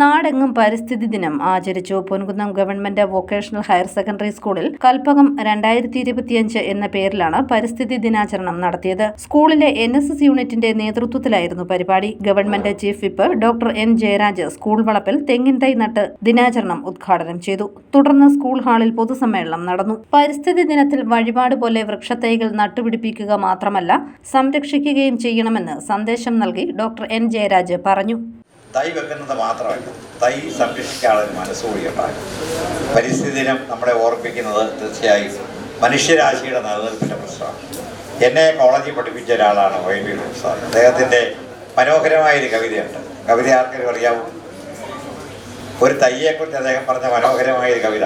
നാടെങ്ങും പരിസ്ഥിതി ദിനം ആചരിച്ചു. Ponkunnam government vocational higher secondary സ്കൂളിൽ കൽപ്പകം രണ്ടായിരത്തി ഇരുപത്തിയഞ്ച് എന്ന പേരിലാണ് പരിസ്ഥിതി ദിനാചരണം നടത്തിയത്. സ്കൂളിലെ എൻ എസ് എസ് യൂണിറ്റിന്റെ നേതൃത്വത്തിലായിരുന്നു പരിപാടി. Government chief whip doctor N Jayaraj school വളപ്പിൽ തെങ്ങിൻ തൈ നട്ട് ദിനാചരണം ഉദ്ഘാടനം ചെയ്തു. തുടർന്ന് സ്കൂൾ ഹാളിൽ പൊതുസമ്മേളനം നടന്നു. പരിസ്ഥിതി ദിനത്തിൽ വഴിപാട് പോലെ വൃക്ഷത്തൈകൾ നട്ടുപിടിപ്പിക്കുക മാത്രമല്ല സംരക്ഷിക്കുകയും ചെയ്യണമെന്ന് സന്ദേശം നൽകി ഡോക്ടർ എൻ ജയരാജ് പറഞ്ഞു. തൈ വെക്കുന്നത് മാത്രമല്ല തൈ സംരക്ഷിക്കാനുള്ള മനസ്സുകൂടി ഉണ്ടാകും. പരിസ്ഥിതി ദിനം നമ്മളെ ഓർപ്പിക്കുന്നത് തീർച്ചയായും മനുഷ്യരാശിയുടെ നിലനിൽപ്പിന്റെ പ്രശ്നമാണ്. എന്നെ കോളേജിൽ പഠിപ്പിച്ച ഒരാളാണ് എൻ വി സാർ. അദ്ദേഹത്തിന്റെ മനോഹരമായൊരു കവിതയുണ്ട്. കവിത ആർക്കെങ്കിലും അറിയാമോ ഒരു തയ്യെക്കുറിച്ച് അദ്ദേഹം പറഞ്ഞ മനോഹരമായൊരു കവിത.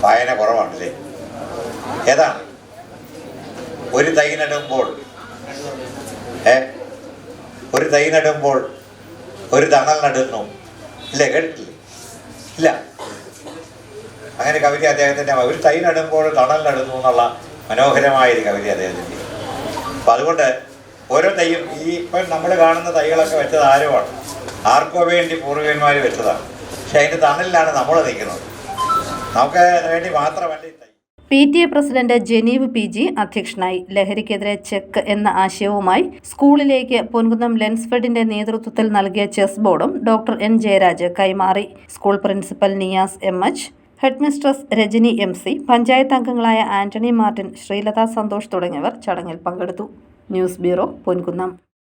വായന കുറവാണല്ലേ? ഏതാണ്? ഒരു തൈ നടുമ്പോൾ ഏ? ഒരു തൈ നടുമ്പോൾ ഒരു തണൽ നടുന്നു. ഇല്ലേ? കേട്ടില്ലേ ഇല്ല. അങ്ങനെ കവിത അദ്ദേഹത്തിന്റെ ഒരു തൈ നടുമ്പോൾ തണൽ നടുന്നു എന്നുള്ള മനോഹരമായ ഒരു കവിത അദ്ദേഹത്തിന്റെ. അപ്പം അതുകൊണ്ട് ഓരോ തൈയും ഈ ഇപ്പം നമ്മൾ കാണുന്ന തൈകളൊക്കെ വെച്ചത് ആരുമാണ് ആർക്കോ വേണ്ടി പൂർവികന്മാർ വെച്ചതാണ്. പക്ഷെ അതിന്റെ തണലിലാണ് നമ്മൾ നിൽക്കുന്നത്. നമുക്ക് വേണ്ടി മാത്രമല്ല P T A president Janeev P G അധ്യക്ഷനായി ലഹരിക്കെതിരെ ചെക്ക് എന്ന ആശയവുമായി സ്കൂളിലേക്ക് പൊൻകുന്നം ലെൻസ്ഫെഡിന്റെ നേതൃത്വത്തിൽ നൽകിയ ചെസ് ബോർഡും ഡോക്ടർ എൻ ജയരാജ് കൈമാറി. School principal Niyas M H headmistress Rajani M C panchayat അംഗങ്ങളായ ആന്റണി മാർട്ടിൻ ശ്രീലത സന്തോഷ് തുടങ്ങിയവർ ചടങ്ങിൽ പങ്കെടുത്തു. News bureau Ponkunnam.